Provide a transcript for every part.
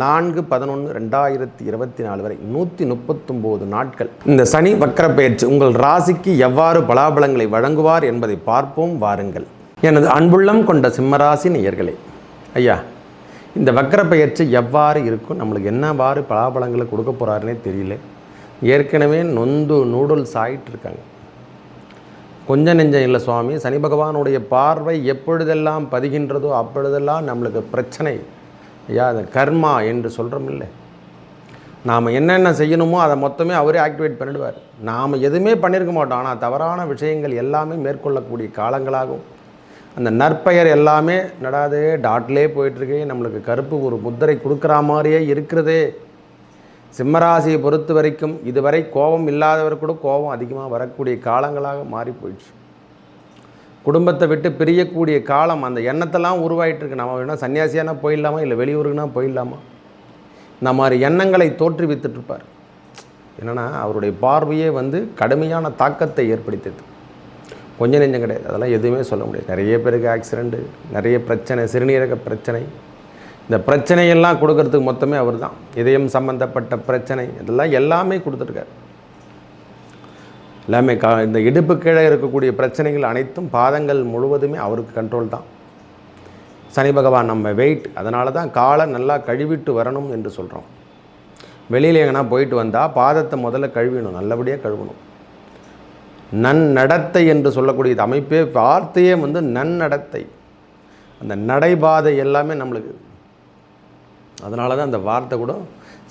நான்கு பதினொன்று ரெண்டாயிரத்தி இருபத்தி நாலு வரை நூற்றி முப்பத்தொம்போது நாட்கள். இந்த சனி வக்கர பயிற்சி உங்கள் ராசிக்கு எவ்வாறு பலாபலங்களை வழங்குவார் என்பதை பார்ப்போம் வாருங்கள். எனது அன்புள்ளம் கொண்ட சிம்மராசி நேயர்களே ஐயா இந்த வக்கர பயிற்சி எவ்வாறு இருக்கும்? நம்மளுக்கு என்னவாறு பலாபலங்களை கொடுக்க போகிறாருனே தெரியல. ஏற்கனவே நொந்து நூடுல்ஸ் ஆயிட்டு இருக்காங்க. கொஞ்சம் நெஞ்சம் இல்லை சுவாமி. சனி பகவானுடைய பார்வை எப்பொழுதெல்லாம் பதிகின்றதோ அப்பொழுதெல்லாம் நம்மளுக்கு பிரச்சனை. ஐயா அது கர்மா என்று சொல்கிறோம் இல்லை நாம் என்னென்ன செய்யணுமோ அதை மொத்தமே அவரே ஆக்டிவேட் பண்ணிடுவார். நாம் எதுவுமே பண்ணியிருக்க மாட்டோம். ஆனால் தவறான விஷயங்கள் எல்லாமே மேற்கொள்ளக்கூடிய காலங்களாகும். அந்த நற்பெயர் எல்லாமே நடாதே டாட்லே போயிட்டுருக்கே. நம்மளுக்கு கருப்பு ஒரு முத்திரை கொடுக்குற மாதிரியே இருக்கிறதே. சிம்மராசியை பொறுத்த வரைக்கும் இதுவரை கோபம் இல்லாதவர் கூட கோபம் அதிகமாக வரக்கூடிய காலங்களாக மாறி போயிடுச்சு குடும்பத்தை விட்டு பிரியக்கூடிய காலம் அந்த எண்ணத்தெல்லாம் உருவாயிட்டுருக்கு. நம்ம வேணால் சன்னியாசியானா போயிடலாமா? இல்லை வெளியூருக்குனா போயிடலாமா? இந்த மாதிரி எண்ணங்களை தோற்றுவித்துட்ருப்பார் என்னென்னா அவருடைய பார்வையே வந்து கடுமையான தாக்கத்தை ஏற்படுத்தியது. கொஞ்சம் நெஞ்சம் கிடையாது. அதெல்லாம் எதுவுமே சொல்ல முடியாது. நிறைய பேருக்கு ஆக்சிடெண்ட்டு நிறைய பிரச்சனை சிறுநீரக பிரச்சனை. இந்த பிரச்சனையெல்லாம் கொடுக்கறதுக்கு மொத்தமே அவர் தான் இதயம் சம்மந்தப்பட்ட பிரச்சனை இதெல்லாம் எல்லாமே கொடுத்துருக்காரு எல்லாமே கா இந்த இடுப்பு கீழே இருக்கக்கூடிய பிரச்சனைகள் அனைத்தும் பாதங்கள் முழுவதுமே அவருக்கு கண்ட்ரோல் தான். சனி பகவான் நம்ம வெயிட் அதனால தான் காலை நல்லா கழுவிட்டு வரணும் என்று சொல்கிறோம் வெளியில் எங்கன்னா போயிட்டு வந்தால் பாதத்தை முதல்ல கழுவிடணும் நல்லபடியாக கழுவணும். நன்னடத்தை என்று சொல்லக்கூடிய அமைப்பே வார்த்தையே வந்து நன்னடத்தை. அந்த நடைபாதை எல்லாமே நம்மளுக்கு. அதனால தான் அந்த வார்த்தை கூட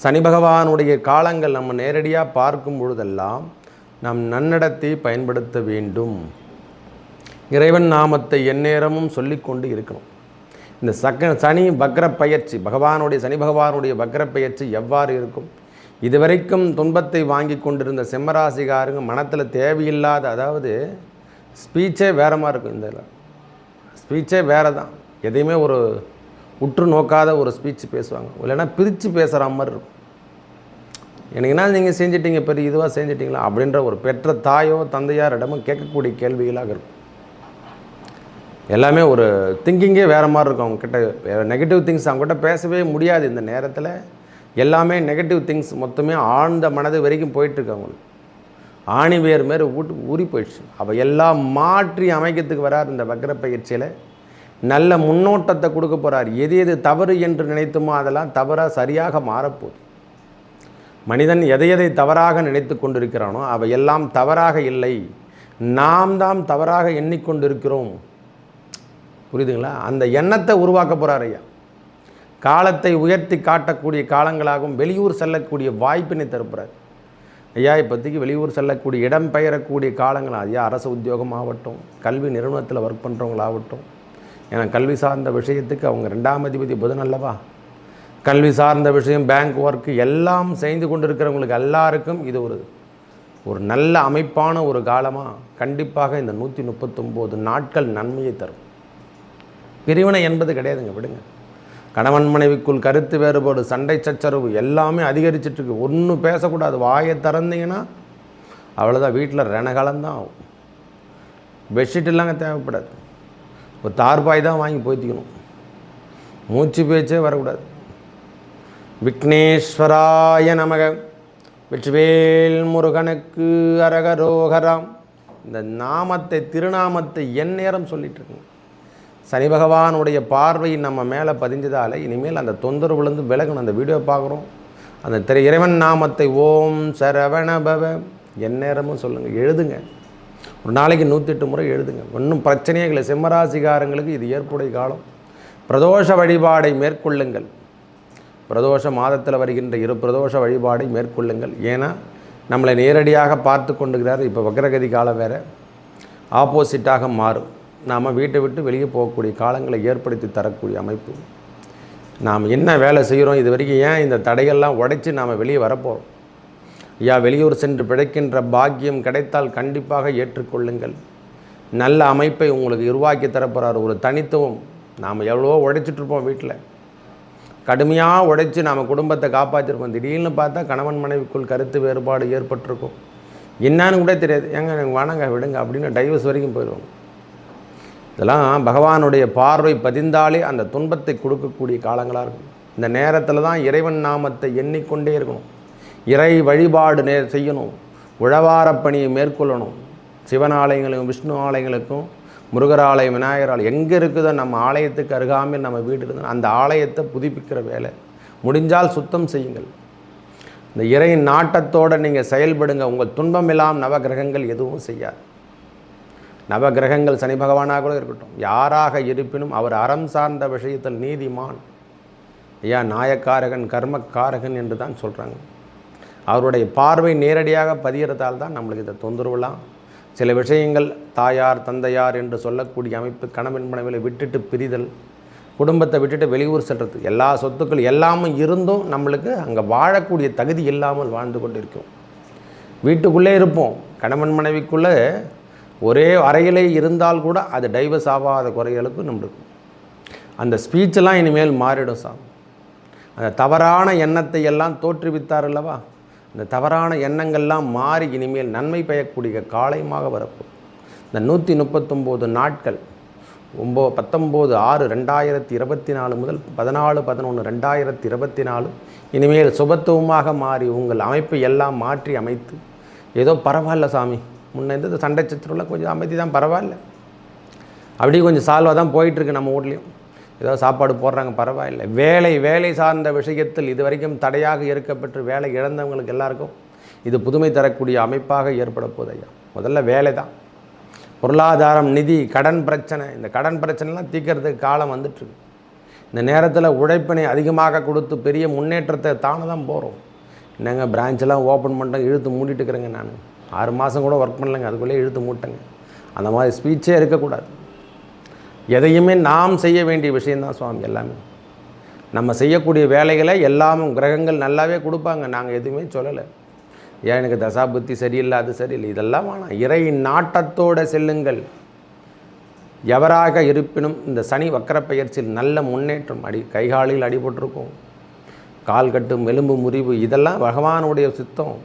சனி பகவானுடைய காலங்கள் நம்ம நேரடியாக பார்க்கும் பொழுதெல்லாம் நாம் நன்னடத்தை பயன்படுத்த வேண்டும். இறைவன் நாமத்தை எந்நேரமும் சொல்லிக்கொண்டு இருக்கணும். இந்த சக்க சனி வக்ர பயிற்சி பகவானுடைய சனி பகவானுடைய வக்ர பயிற்சி எவ்வாறு இருக்கும்? இதுவரைக்கும் துன்பத்தை வாங்கி கொண்டிருந்த சிம்மராசிகாருங்க மனத்தில் தேவையில்லாத அதாவது ஸ்பீச்சே வேறமாக மாதிரி இருக்கும் இந்த இதில். ஸ்பீச்சே வேறு தான் எதையுமே ஒரு உற்று நோக்காத ஒரு ஸ்பீச் பேசுவாங்க. இல்லைன்னா பிரித்து பேசுகிற மாதிரி இருக்கும். எனக்குன்னா நீங்கள் செஞ்சிட்டீங்க? பெரிய இதுவாக செஞ்சிட்டிங்களா? அப்படின்ற ஒரு பெற்ற தாயோ தந்தையாரிடமோ கேட்கக்கூடிய கேள்விகளாக இருக்கும். எல்லாமே ஒரு திங்கிங்கே வேறு மாதிரி இருக்கும் அவங்கக்கிட்ட நெகட்டிவ் திங்ஸ் அவங்ககிட்ட பேசவே முடியாது இந்த நேரத்தில். எல்லாமே நெகட்டிவ் திங்ஸ் மொத்தமே ஆழ்ந்த மனது வரைக்கும் போயிட்டுருக்கு அவங்களுக்கு. ஆணி வேர் மாரி ஊட்டு ஊறி போயிடுச்சு. அவள் எல்லாம் மாற்றி அமைக்கிறதுக்கு வரார் இந்த வக்ர பயிற்சியில். நல்ல முன்னோட்டத்தை கொடுக்க போகிறார் எது எது தவறு என்று நினைத்துமோ அதெல்லாம் தவறாக சரியாக மாறப்போகுது. மனிதன் எதை எதை தவறாக நினைத்து கொண்டிருக்கிறானோ அவை எல்லாம் தவறாக இல்லை. நாம் தான் தவறாக எண்ணிக்கொண்டிருக்கிறோம். புரியுதுங்களா? அந்த எண்ணத்தை உருவாக்க போகிறார் ஐயா. காலத்தை உயர்த்தி காட்டக்கூடிய காலங்களாகவும் வெளியூர் செல்லக்கூடிய வாய்ப்பினை தருப்புறார். ஐயா இப்போதைக்கு வெளியூர் செல்லக்கூடிய இடம் பெயரக்கூடிய காலங்கள் ஐயா அரசு உத்தியோகம் ஆகட்டும் கல்வி நிறுவனத்தில் ஒர்க் பண்ணுறவங்களாகட்டும் ஏன்னா கல்வி சார்ந்த விஷயத்துக்கு அவங்க ரெண்டாம் அதிபதி புதன் அல்லவா? கல்வி சார்ந்த விஷயம் பேங்க் ஒர்க்கு எல்லாம் செய்து கொண்டிருக்கிறவங்களுக்கு எல்லாருக்கும் இது ஒரு ஒரு நல்ல அமைப்பான ஒரு காலமாக கண்டிப்பாக இந்த நூற்றி முப்பத்தொம்போது நாட்கள் நன்மையை தரும். பிரிவினை என்பது கிடையாதுங்க விடுங்க. கணவன் மனைவிக்குள் கருத்து வேறுபாடு சண்டை சச்சரவு எல்லாமே அதிகரிச்சிட்ருக்கு. ஒன்றும் பேசக்கூடாது வாயை திறந்தீங்கன்னா அவ்வளோதான் வீட்டில் ரணகாலம்தான் ஆகும். பெட்ஷீட் இல்லாமல் தேவைப்படாது. ஒரு தார்பாய் தான் வாங்கி போய்த்திக்கணும். மூச்சு பேச்சே வரக்கூடாது. விக்னேஸ்வராய நமக. வெற்றிவேல் முருகனுக்கு அரகரோகராம். இந்த நாமத்தை திருநாமத்தை என் நேரம் சொல்லிட்டு இருக்குங்க சனி பகவானுடைய பார்வை நம்ம மேலே பதிஞ்சதால் இனிமேல் அந்த தொந்தரவுலேருந்து விலகணும். அந்த வீடியோ பார்க்குறோம். அந்த திரு இறைவன் நாமத்தை ஓம் சரவணபவ என் எந்நேரமும் சொல்லுங்கள் எழுதுங்க. ஒரு நாளைக்கு நூற்றெட்டு முறை எழுதுங்க. ஒன்றும் பிரச்சனையே இல்லை. சிம்மராசிகாரங்களுக்கு இது ஏற்புடைய காலம். பிரதோஷ வழிபாடை மேற்கொள்ளுங்கள். பிரதோஷ மாதத்தில் வருகின்ற இரு பிரதோஷ வழிபாடை மேற்கொள்ளுங்கள். ஏன்னா நம்மளை நேரடியாக பார்த்து கொண்டுகிறார் இப்போ வக்ரகதி காலம் வேறு. ஆப்போசிட்டாக மாறும். நாம் வீட்டை விட்டு வெளியே போகக்கூடிய காலங்களை ஏற்படுத்தி தரக்கூடிய அமைப்பு. நாம் என்ன வேலை செய்கிறோம் இது வரைக்கும் ஏன் இந்த தடையெல்லாம் உடைச்சி நாம் வெளியே வரப்போகிறோம் ஐயா வெளியூர் சென்று பிழைக்கின்ற பாக்கியம் கிடைத்தால் கண்டிப்பாக ஏற்றுக்கொள்ளுங்கள். நல்ல அமைப்பை உங்களுக்கு உருவாக்கி தரப்போகிறார் ஒரு தனித்துவம். நாம் எவ்வளவோ உழைச்சிட்ருப்போம் வீட்டில் கடுமையாக உழைச்சி நம்ம குடும்பத்தை காப்பாற்றிருப்போம் திடீர்னு பார்த்தா கணவன் மனைவிக்குள் கருத்து வேறுபாடு ஏற்பட்டிருக்கும். என்னன்னு கூட தெரியாது. ஏங்க எனக்கு விடுங்க அப்படின்னு டைவர்ஸ் வரைக்கும் போயிடுவோம் இதெல்லாம் பகவானுடைய பார்வை பதிந்தாலே அந்த துன்பத்தை கொடுக்கக்கூடிய காலங்களாக இருக்கும். இந்த நேரத்தில் தான் இறைவன் நாமத்தை எண்ணிக்கொண்டே இருக்கணும். இறை வழிபாடு நே செய்யணும். உழவாரப் பணியை மேற்கொள்ளணும். சிவன் ஆலயங்களுக்கும் விஷ்ணு ஆலயங்களுக்கும் முருகர் ஆலயம் விநாயகர் ஆலயம் எங்கே இருக்குதோ நம்ம ஆலயத்துக்கு அருகாமையில் நம்ம வீடு இருந்தால் அந்த ஆலயத்தை புதுப்பிக்கிற வேலை. முடிஞ்சால் சுத்தம் செய்யுங்கள். இந்த இறை நாட்டத்தோடு நீங்கள் செயல்படுங்க. உங்கள் துன்பம் இல்லாமல் நவகிரகங்கள் எதுவும் செய்யாது. நவகிரகங்கள் சனி பகவானாக கூட இருக்கட்டும். யாராக இருப்பினும் அவர் அறம் சார்ந்த விஷயத்தில் நீதிமான். ஐயா நாயக்காரகன் கர்மக்காரகன் என்று தான் சொல்கிறாங்க அவருடைய பார்வை நேரடியாக பதியறதால் தான் நம்மளுக்கு இந்த தொந்தரவுலாம் சில விஷயங்கள் தாயார் தந்தையார் என்று சொல்லக்கூடிய அமைப்பு கணவன் மனைவியில் விட்டுட்டு பிரிதல் குடும்பத்தை விட்டுட்டு வெளியூர் சென்றது எல்லா சொத்துக்கள் எல்லாமும் இருந்தும் நம்மளுக்கு அங்கே வாழக்கூடிய தகுதி இல்லாமல் வாழ்ந்து கொண்டிருக்கோம். வீட்டுக்குள்ளே இருப்போம். கணவன் மனைவிக்குள்ளே ஒரே அறையிலே இருந்தால் கூட அது டைவர்ஸ் ஆகாத குறைகளுக்கு நம்மளுக்கு. அந்த ஸ்பீச்செல்லாம் இனிமேல் மாறிடும் சாமி. அந்த தவறான எண்ணத்தை எல்லாம் தோற்றுவித்தார் அல்லவா? இந்த தவறான எண்ணங்கள்லாம் மாறி இனிமேல் நன்மை பெய்யக்கூடிய காலயமாக வரப்போகுது. இந்த நூற்றி முப்பத்தொம்போது நாட்கள் ஒம்போ பத்தொம்போது ஆறு ரெண்டாயிரத்தி இருபத்தி நாலு முதல் பதினாலு பதினொன்று ரெண்டாயிரத்தி இருபத்தி நாலு இனிமேல் சுபத்துவமாக மாறி உங்கள் அமைப்பை எல்லாம் மாற்றி அமைத்து ஏதோ பரவாயில்ல சாமி முன்ன இந்த சண்டை சச்சரவுல கொஞ்சம் அமைதி தான் பரவாயில்ல. அப்படியே கொஞ்சம் சால்வாக தான் போயிட்டுருக்கு நம்ம வீட்லேயும் ஏதோ சாப்பாடு போடுறாங்க பரவாயில்லை. வேலை வேலை சார்ந்த விஷயத்தில் இது வரைக்கும் தடையாக இருக்கப்பட்டு வேலை இழந்தவங்களுக்கு எல்லாருக்கும் இது புதுமை தரக்கூடிய அமைப்பாக ஏற்பட போகுது ஐயா. முதல்ல வேலை தான். பொருளாதாரம் நிதி கடன் பிரச்சனை. இந்த கடன் பிரச்சனைலாம் தீக்கிறதுக்கு காலம் வந்துட்டுருக்கு. இந்த நேரத்தில் உழைப்பினை அதிகமாக கொடுத்து பெரிய முன்னேற்றத்தை தானே தான் போகிறோம் என்னங்க பிரான்ச்செல்லாம் ஓப்பன் பண்ணிட்டேன் இழுத்து மூடிட்டு இருக்கிறேங்க நான். ஆறு மாதம் கூட ஒர்க் பண்ணலைங்க அதுக்குள்ளே இழுத்து மூட்டேங்க. அந்த மாதிரி ஸ்பீச்சே இருக்கக்கூடாது. எதையுமே நாம் செய்ய வேண்டிய விஷயந்தான் சுவாமி எல்லாமே. நம்ம செய்யக்கூடிய வேலைகளை எல்லாமும் கிரகங்கள் நல்லாவே கொடுப்பாங்க. நாங்கள் எதுவுமே சொல்லலை. ஏன் எனக்கு தசா புத்தி சரியில்லை அது சரியில்லை. இதெல்லாம் வேணாம். இறை நாட்டத்தோடு செல்லுங்கள். எவராக இருப்பினும் இந்த சனி வக்கர பயிற்சியில் நல்ல முன்னேற்றம் அடி கைகாலில் அடிபட்டிருக்கும். கால் கட்டும் எலும்பு முறிவு இதெல்லாம் பகவானுடைய சித்தம்.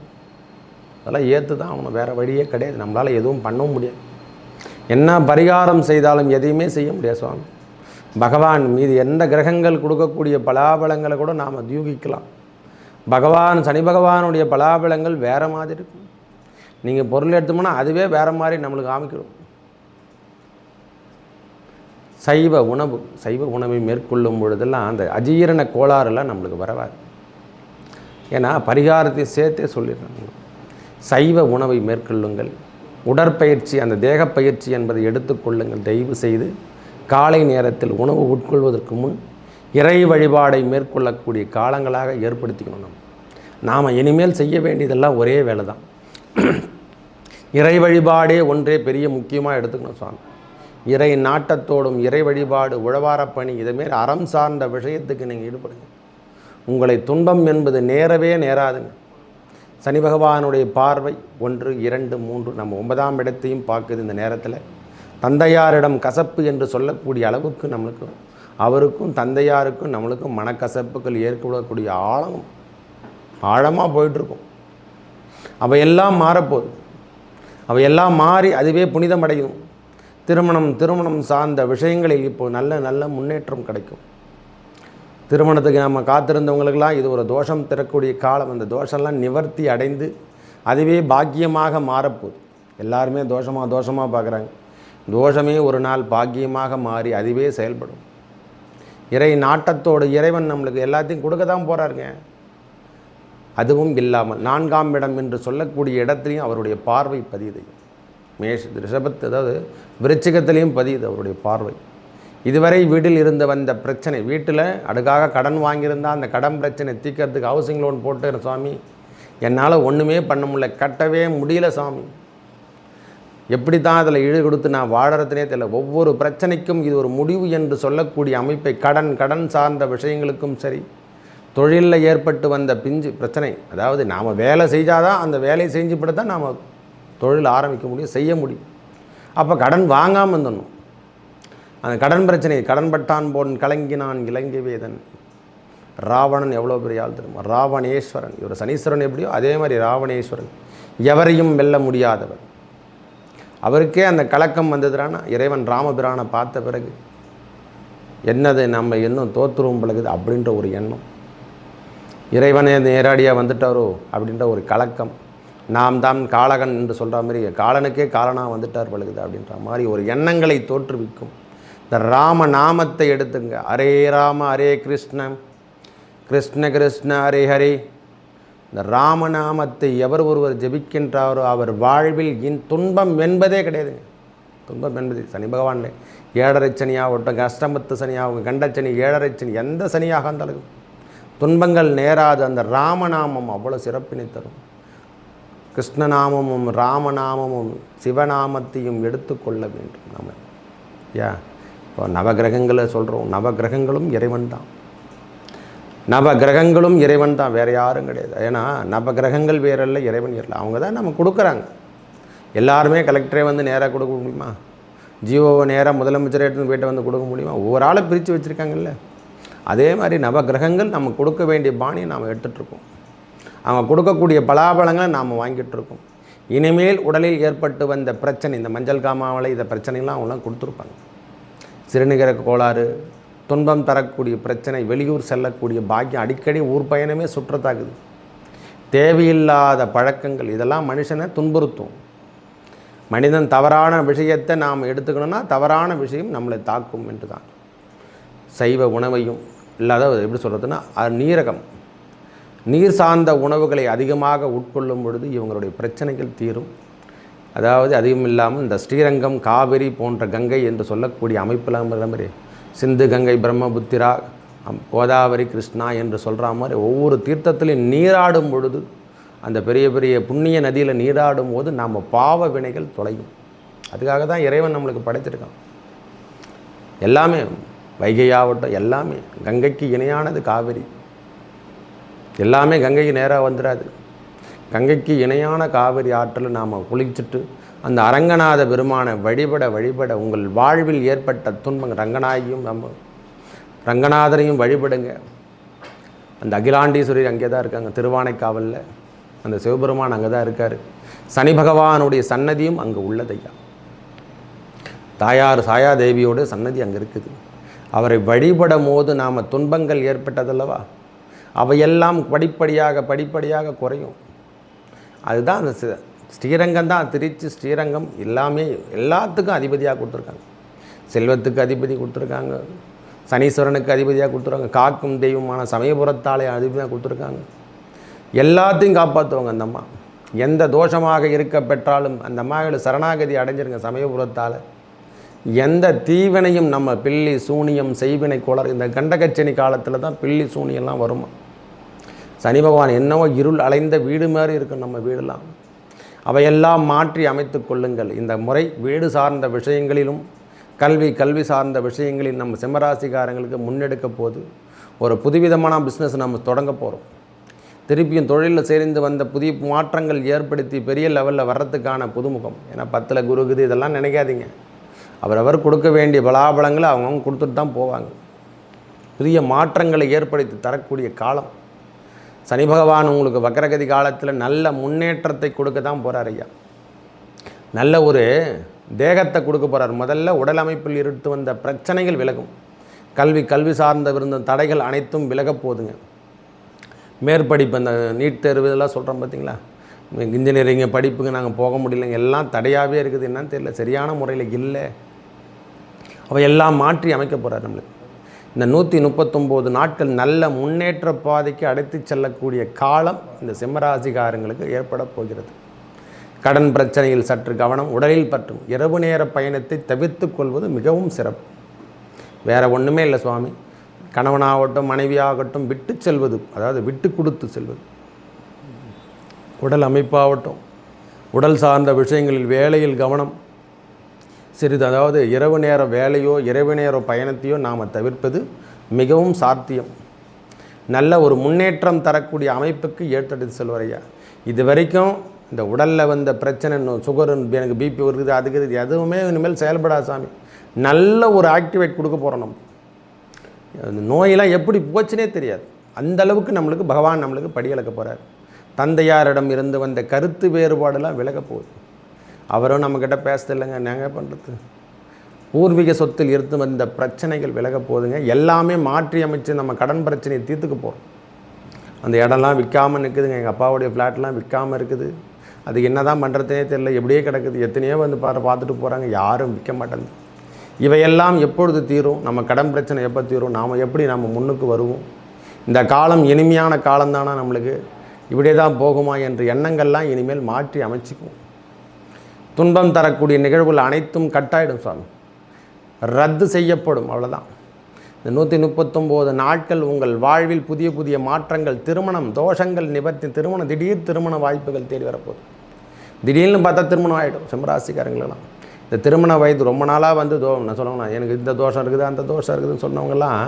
அதெல்லாம் ஏற்று தான் அவனை வேறு வழியே கிடையாது. நம்மளால் எதுவும் பண்ணவும் முடியாது. என்ன பரிகாரம் செய்தாலும் எதையுமே செய்ய முடியாது சுவாமி. பகவான் மீது எந்த கிரகங்கள் கொடுக்கக்கூடிய பலாபலங்களை கூட நாம் தியூகிக்கலாம். பகவான் சனி பகவானுடைய பலாபலங்கள் வேறு மாதிரி இருக்கும். நீங்கள் பொருள் எடுத்தோம்னா அதுவே வேறு மாதிரி நம்மளுக்கு காமிக்கிறோம். சைவ உணவு சைவ உணவை மேற்கொள்ளும் பொழுதெல்லாம் அந்த அஜீரண கோளாறுலாம் நம்மளுக்கு வரவாது. ஏன்னா பரிகாரத்தை சேர்த்தே சொல்லிடுறாங்க. சைவ உணவை மேற்கொள்ளுங்கள். உடற்பயிற்சி அந்த தேகப்பயிற்சி என்பதை எடுத்துக்கொள்ளுங்கள் தயவு செய்து காலை நேரத்தில் உணவு உட்கொள்வதற்கு முன் இறை வழிபாடை மேற்கொள்ளக்கூடிய காலங்களாக ஏற்படுத்திக்கணும் நம்ம. நாம் இனிமேல் செய்ய வேண்டியதெல்லாம் ஒரே வேலை தான் இறை வழிபாடே ஒன்றே பெரிய முக்கியமாக எடுத்துக்கணும் சுவாமி. இறை நாட்டத்தோடும் இறை வழிபாடு உழவாரப் பணி இதுமாரி அறம் சார்ந்த விஷயத்துக்கு நீங்கள் ஈடுபடுங்க. உங்களை துன்பம் என்பது நேரவே நேராதுங்க. சனி பகவானுடைய பார்வை ஒன்று இரண்டு மூன்று நம்ம ஒன்பதாம் இடத்தையும் பார்க்குது இந்த நேரத்தில். தந்தையாரிடம் கசப்பு என்று சொல்லக்கூடிய அளவுக்கு நம்மளுக்கு அவருக்கும் தந்தையாருக்கும் நம்மளுக்கும் மனக்கசப்புகள் ஏற்படக்கூடிய ஆழம் ஆழமாக போயிட்டுருக்கும். அவையெல்லாம் மாறப்போகுது. அவையெல்லாம் மாறி அதுவே புனிதமடையும். திருமணம் திருமணம் சார்ந்த விஷயங்களில் இப்போது நல்ல நல்ல முன்னேற்றம் கிடைக்கும். திருமணத்துக்கு நம்ம காத்திருந்தவங்களுக்கெல்லாம் இது ஒரு தோஷம் தரக்கூடிய காலம். அந்த தோஷம்லாம் நிவர்த்தி அடைந்து அதுவே பாக்கியமாக மாறப்போகுது. எல்லாருமே தோஷமாக தோஷமாக பார்க்குறாங்க. தோஷமே ஒரு நாள் பாக்கியமாக மாறி அதுவே செயல்படும். இறை நாட்டத்தோடு இறைவன் நம்மளுக்கு எல்லாத்தையும் கொடுக்க தான் போகிறாருங்க அதுவும் இல்லாமல் நான்காம் இடம் என்று சொல்லக்கூடிய இடத்துலையும் அவருடைய பார்வை பதியுது. மேஷ ரிஷபத்து அதாவது விருச்சிகத்திலையும் பதியுது அவருடைய பார்வை. இதுவரை வீட்டில் இருந்து வந்த பிரச்சனை வீட்டில் அடுக்காக கடன் வாங்கியிருந்தால் அந்த கடன் பிரச்சனை தீக்கிறதுக்கு ஹவுசிங் லோன் போட்டு சுவாமி. என்னால் ஒன்றுமே பண்ண முடியல கட்டவே முடியல சாமி எப்படி தான் அதில் ஈடு கொடுத்து நான் வாழறதுனே தெரியல. ஒவ்வொரு பிரச்சனைக்கும் இது ஒரு முடிவு என்று சொல்லக்கூடிய அமைப்பை கடன் கடன் சார்ந்த விஷயங்களுக்கும் சரி தொழிலில் ஏற்பட்டு வந்த பிஞ்சு பிரச்சனை. அதாவது நாம் வேலை செஞ்சாதான் அந்த வேலையை செஞ்சுப்பட தான் நாம் தொழில் ஆரம்பிக்க முடியும் செய்ய முடியும். அப்போ கடன் வாங்காமல் இருந்தணும் அந்த கடன் பிரச்சனை கடன்பட்டான் போன் கலங்கினான் இலங்கை வேதன். ராவணன் எவ்வளோ பெரிய ஆள் தெரியுமா? ராவணேஸ்வரன். இவர் சனீஸ்வரன் எப்படியோ? அதே மாதிரி ராவணேஸ்வரன். எவரையும் வெல்ல முடியாதவர். அவருக்கே அந்த கலக்கம் வந்ததுனா இறைவன் ராமபிரானை பார்த்த பிறகு என்னது நம்ம இன்னும் தோத்துருவோம் பழகுது அப்படின்ற ஒரு எண்ணம். இறைவனே நேரடியாக வந்துட்டாரோ? அப்படின்ற ஒரு கலக்கம். நாம் தான் காளகன் என்று சொல்கிற மாதிரி காலனுக்கே காலனாக வந்துட்டார் பழகுது அப்படின்ற மாதிரி ஒரு எண்ணங்களை தோற்றுவிக்கும். இந்த ராம நாமத்தை எடுத்துங்க. அரே ராம அரே கிருஷ்ணன் கிருஷ்ண கிருஷ்ண ஹரே ஹரே. இந்த ராமநாமத்தை எவர் ஒருவர் ஜெபிக்கின்றாரோ அவர் வாழ்வில் இன் துன்பம் என்பதே கிடையாதுங்க துன்பம் என்பது சனி பகவான் ஏழரை சனியாகட்டும் அஷ்டமத்து சனியாகும் கண்டச்சனி ஏழரை சனி எந்த சனியாக இருந்தாலும். துன்பங்கள் நேராது. அந்த ராமநாமம் அவ்வளோ சிறப்பினை தரும். கிருஷ்ணநாமமும் ராமநாமமும் சிவநாமத்தையும் எடுத்துக்கொள்ள வேண்டும். நம்ம யா? இப்போ நவகிரகங்களை சொல்கிறோம் நவகிரகங்களும் இறைவன் தான் நவ கிரகங்களும் இறைவன் தான் வேறு யாரும் கிடையாது. ஏன்னா நவ கிரகங்கள் வேறல்ல இறைவன் இல்லை. அவங்க தான் நம்ம கொடுக்குறாங்க. எல்லாருமே கலெக்டரே வந்து நேராக கொடுக்க முடியுமா? ஜியோவை நேராக முதலமைச்சர் எடுத்துன்னு போயிட்டு வந்து கொடுக்க முடியுமா? ஒவ்வொரு ஆளை பிரித்து வச்சுருக்காங்கல்ல. அதே மாதிரி நவகிரகங்கள் நம்ம கொடுக்க வேண்டிய பாணியை நாம் எடுத்துகிட்ருக்கோம் அவங்க கொடுக்கக்கூடிய பலாபலங்களை நாம் வாங்கிட்டுருக்கோம் இனிமேல் உடலில் ஏற்பட்டு வந்த பிரச்சனை இந்த மஞ்சள் காமாவளை இந்த பிரச்சனைலாம் அவங்களாம் கொடுத்துருப்பாங்க. சிறுநீரக கோளாறு துன்பம் தரக்கூடிய பிரச்சனை வெளியூர் செல்லக்கூடிய பாக்கியம் அடிக்கடி ஊர் பயணமே சுற்றத்தாக்குது. தேவையில்லாத பழக்கங்கள் இதெல்லாம் மனுஷனை துன்புறுத்தும். மனிதன் தவறான விஷயத்தை நாம் எடுத்துக்கணும்னா தவறான விஷயம் நம்மளை தாக்கும் என்று தான் சைவ உணவையும் இல்லாத எப்படி சொல்கிறதுன்னா அது நீரகம். நீர் சார்ந்த உணவுகளை அதிகமாக உட்கொள்ளும் பொழுது இவங்களுடைய பிரச்சனைகள் தீரும். அதாவது அதிகம் இல்லாமல் இந்த ஸ்ரீரங்கம் காவிரி போன்ற கங்கை என்று சொல்லக்கூடிய அமைப்பில் மாதிரி சிந்து கங்கை பிரம்மபுத்திரா கோதாவரி கிருஷ்ணா என்று சொல்கிற மாதிரி ஒவ்வொரு தீர்த்தத்திலையும் நீராடும் பொழுது அந்த பெரிய பெரிய புண்ணிய நதியில் நீராடும் போது நம்ம பாவ வினைகள் தொலையும். அதுக்காக தான் இறைவன் நம்மளுக்கு படைத்திருக்கான் எல்லாமே வைகையாகட்டும் எல்லாமே கங்கைக்கு இணையானது காவிரி. எல்லாமே கங்கைக்கு நேராக வந்துடாது கங்கைக்கு இணையான காவிரி ஆற்றில் நாம் குளிச்சுட்டு அந்த அரங்கநாத பெருமானை வழிபட வழிபட உங்கள் வாழ்வில் ஏற்பட்ட துன்பம் ரங்கநாயகியும் நம்ம ரங்கநாதரையும் வழிபடுங்க. அந்த அகிலாண்டீஸ்வரர் அங்கே தான் இருக்காங்க திருவானைக்காவலில். அந்த சிவபெருமான் அங்கே தான் இருக்கார். சனி பகவானுடைய சன்னதியும் அங்கே உள்ளதையா தாயார் சாயாதேவியோட சன்னதி அங்கே இருக்குது. அவரை வழிபடும் போது நாம் துன்பங்கள் ஏற்பட்டதல்லவா? அவையெல்லாம் படிப்படியாக படிப்படியாக குறையும். அதுதான் அந்த ஸ்ரீரங்கம் தான் திருச்சி ஸ்ரீரங்கம் எல்லாமே எல்லாத்துக்கும் அதிபதியாக கொடுத்துருக்காங்க. செல்வத்துக்கு அதிபதி கொடுத்துருக்காங்க. சனீஸ்வரனுக்கு அதிபதியாக கொடுத்துருக்காங்க. காக்கும் தெய்வமான சமயபுரத்தாலே அதிபதியாக கொடுத்துருக்காங்க. எல்லாத்தையும் காப்பாற்றுவாங்க அந்த அம்மா. எந்த தோஷமாக இருக்க பெற்றாலும் அந்த அம்மாவோட சரணாகதி அடைஞ்சிருங்க சமயபுரத்தால் எந்த தீவினையும் நம்ம பில்லி சூனியம் செய்வினை குளர் இந்த கண்டகச்சனி காலத்தில் தான் பில்லி சூனியம்லாம் வருமா? சனி பகவான் என்னவோ இருள் அலைந்த வீடு மாதிரி இருக்கும் நம்ம வீடெல்லாம். அவையெல்லாம் மாற்றி அமைத்து கொள்ளுங்கள். இந்த முறை வீடு சார்ந்த விஷயங்களிலும் கல்வி கல்வி சார்ந்த விஷயங்களில் நம்ம சிம்மராசிக்காரங்களுக்கு முன்னெடுக்க போது ஒரு புதுவிதமான பிஸ்னஸ் நம்ம தொடங்க போகிறோம் திருப்பியும் தொழிலில் சேர்ந்து வந்த புதிய மாற்றங்கள் ஏற்படுத்தி பெரிய லெவலில் வர்றதுக்கான புதுமுகம். ஏன்னா பத்தில் குருகுது இதெல்லாம் நினைக்காதீங்க. அவரவர் கொடுக்க வேண்டிய பலாபலங்களை அவங்கவுங்க கொடுத்துட்டு தான் போவாங்க. புதிய மாற்றங்களை ஏற்படுத்தி தரக்கூடிய காலம். சனி பகவான் உங்களுக்கு வக்கரகதி காலத்தில் நல்ல முன்னேற்றத்தை கொடுக்க தான் போகிறார் ஐயா. நல்ல ஒரு தேகத்தை கொடுக்க போகிறார் முதல்ல உடல் அமைப்பில் இருந்து வந்த பிரச்சனைகள் விலகும். கல்வி கல்வி சார்ந்த இருந்த தடைகள் அனைத்தும் விலகப் போகுதுங்க. மேற்படிப்பு அந்த நீட் தேர்வு இதெல்லாம் சொல்கிறோம் பார்த்தீங்களா இன்ஜினியரிங் படிப்புக்கு நாங்கள் போக முடியலைங்க. எல்லாம் தடையாகவே இருக்குது. என்னன்னு தெரியல. சரியான முறையில் இல்லை. அவள் எல்லாம் மாற்றி அமைக்க போகிறார் நம்மளுக்கு. இந்த நூற்றி முப்பத்தொம்போது நாட்கள் நல்ல முன்னேற்ற பாதைக்கு அழைத்து செல்லக்கூடிய காலம் இந்த சிம்மராசிகாரங்களுக்கு ஏற்பட போகிறது. கடன் பிரச்சனையில் சற்று கவனம் உடலில் பற்றும் இரவு நேர பயணத்தை தவிர்த்து கொள்வது மிகவும் சிறப்பு. வேறு ஒன்றுமே இல்லை சுவாமி. கணவனாகட்டும் மனைவியாகட்டும் விட்டு செல்வது அதாவது விட்டு கொடுத்து செல்வது. உடல் அமைப்பாகட்டும் உடல் சார்ந்த விஷயங்களில் வேலையில் கவனம் சிறிது அதாவது இரவு நேர வேலையோ இரவு நேர பயணத்தையோ நாம் தவிர்ப்பது மிகவும் சாத்தியம். நல்ல ஒரு முன்னேற்றம் தரக்கூடிய அமைப்புக்கு ஏற்றெடுத்து செல்வரையா? இது வரைக்கும் இந்த உடலில் வந்த பிரச்சனை சுகர் எனக்கு பிபி வருது அதுக்கு இது எதுவுமே இனிமேல் செயல்படா சாமி. நல்ல ஒரு ஆக்டிவேட் கொடுக்க போகிறோம் நம்ம. அந்த நோயெல்லாம் எப்படி போச்சுனே தெரியாது. அந்த அளவுக்கு நம்மளுக்கு பகவான் நம்மளுக்கு படியளக்க போகிறார் தந்தையாரிடம் இருந்து வந்த கருத்து வேறுபாடெல்லாம் விலக போகுது. அவரும் நம்மக்கிட்ட பேசுதில்லைங்க. நாங்கள் பண்ணுறது பூர்வீக சொத்தில் இருந்து வந்த பிரச்சனைகள் விலக போகுதுங்க. எல்லாமே மாற்றி அமைச்சு நம்ம கடன் பிரச்சனையை தீர்த்துக்க போகிறோம் அந்த இடம்லாம் விற்காமல் நிற்குதுங்க எங்கள் அப்பாவுடைய ஃப்ளாட்லாம் விற்காமல் இருக்குது. அது என்ன தான் பண்ணுறதுனே தெரியல. எப்படியே கிடக்குது. எத்தனையோ வந்து பாரு பார்த்துட்டு போகிறாங்க யாரும் விற்க மாட்டேங்குது. இவையெல்லாம் எப்பொழுது தீரும்? நம்ம கடன் பிரச்சனை எப்போ தீரும்? நாம் எப்படி நம்ம முன்னுக்கு வருவோம்? இந்த காலம் இனிமையான காலம்தானா நம்மளுக்கு? இப்படியே தான் போகுமா என்ற எண்ணங்கள்லாம் இனிமேல் மாற்றி அமைச்சிக்குவோம். துன்பம் தரக்கூடிய நிகழ்வுகள் அனைத்தும் கட்டாயிடும் சுவாமி. ரத்து செய்யப்படும் அவ்வளோதான் இந்த நூற்றி முப்பத்தொம்போது நாட்கள் உங்கள் வாழ்வில் புதிய புதிய மாற்றங்கள் திருமணம் தோஷங்கள் நிவர்த்தி திருமணம் திடீர் திருமண வாய்ப்புகள் தேடி வரப்போகுது. திடீர்னு பார்த்தா திருமணம் ஆகிடும் சிம்மராசிக்காரங்களெல்லாம். இந்த திருமண வயது ரொம்ப நாளாக வந்து தோ நான் சொல்லணும் எனக்கு இந்த தோஷம் இருக்குது அந்த தோஷம் இருக்குதுன்னு சொன்னவங்கெல்லாம்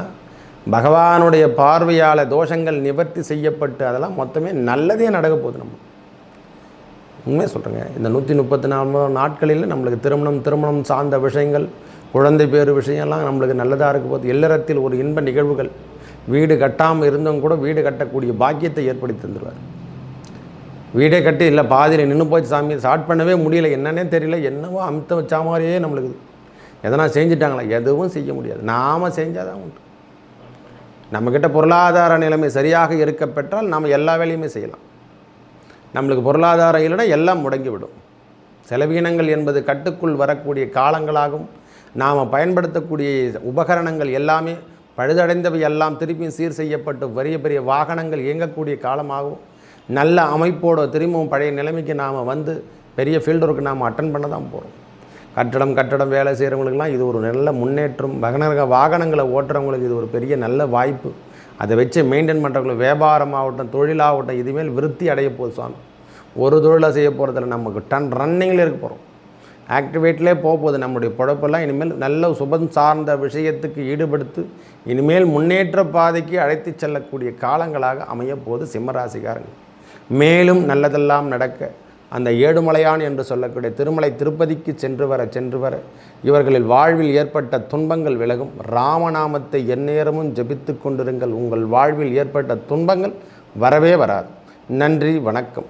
பகவானுடைய பார்வையால் தோஷங்கள் நிவர்த்தி செய்யப்பட்டு அதெல்லாம் மொத்தமே நல்லதே நடக்க போகுது நம்ம. உண்மையாக சொல்கிறேங்க இந்த நூற்றி முப்பத்தி நாலு நாட்களில் நம்மளுக்கு திருமணம் திருமணம் சார்ந்த விஷயங்கள் குழந்தை பேர் விஷயம்லாம் நம்மளுக்கு நல்லதாக இருக்க போது இல்லறத்தில் ஒரு இன்ப நிகழ்வுகள். வீடு கட்டாமல் இருந்தவங்க கூட வீடு கட்டக்கூடிய பாக்கியத்தை ஏற்படுத்தி தந்துடுவார் வீடே கட்டி இல்லை பாதியில் நின்று போச்சு சாமி ஸ்டார்ட் பண்ணவே முடியல. என்னன்னே தெரியல என்னவோ அமுத்த வச்சா மாதிரியே நம்மளுக்கு. எதனா செஞ்சுட்டாங்களா? எதுவும் செய்ய முடியாது. நாம் செஞ்சால் தான் உண்டு. நம்மக்கிட்ட பொருளாதார நிலைமை சரியாக இருக்க பெற்றால் நாம் எல்லா வேலையுமே செய்யலாம். நம்மளுக்கு பொருளாதாரம் இல்லைனா எல்லாம் முடங்கிவிடும். செலவீனங்கள் என்பது கட்டுக்குள் வரக்கூடிய காலங்களாகும். நாம் பயன்படுத்தக்கூடிய உபகரணங்கள் எல்லாமே பழுதடைந்தவை எல்லாம் திருப்பியும் சீர் செய்யப்பட்டு பெரிய பெரிய வாகனங்கள் இயங்கக்கூடிய காலமாகும். நல்ல அமைப்போட திரும்பவும் பழைய நிலைமைக்கு நாம் வந்து பெரிய ஃபீல்டு ஒர்க்கு நாம் அட்டன் பண்ண தான் போகிறோம் கட்டடம் கட்டடம் வேலை செய்கிறவங்களுக்குலாம் இது ஒரு நல்ல முன்னேற்றம். வகனக வாகனங்களை ஓட்டுறவங்களுக்கு இது ஒரு பெரிய நல்ல வாய்ப்பு. அதை வச்சு மெயின்டைன் பண்ணுறவங்களுக்கு வியாபாரமாகட்டும் தொழிலாகட்டும் இதுமேல் விருத்தி அடைய போகுது சுவாமி. ஒரு தொழிலாக செய்ய போகிறதில்ல நமக்கு டன் ரன்னிங்கில் இருக்க போகிறோம் ஆக்டிவேட்லேயே போக போகுது. நம்முடைய பொழப்பெல்லாம் இனிமேல் நல்ல சுபம் சார்ந்த விஷயத்துக்கு ஈடுபடுத்து இனிமேல் முன்னேற்ற பாதைக்கு அழைத்து செல்லக்கூடிய காலங்களாக அமையப்போகுது சிம்மராசிக்காரங்க மேலும் நல்லதெல்லாம் நடக்க அந்த ஏழுமலையான் என்று சொல்லக்கூடிய திருமலை திருப்பதிக்கு சென்று வர சென்று வர இவர்களில் வாழ்வில் ஏற்பட்ட துன்பங்கள் விலகும். ராமநாமத்தை எந்நேரமும் ஜபித்து கொண்டிருங்கள். உங்கள் வாழ்வில் ஏற்பட்ட துன்பங்கள் வரவே வராது. நன்றி வணக்கம்.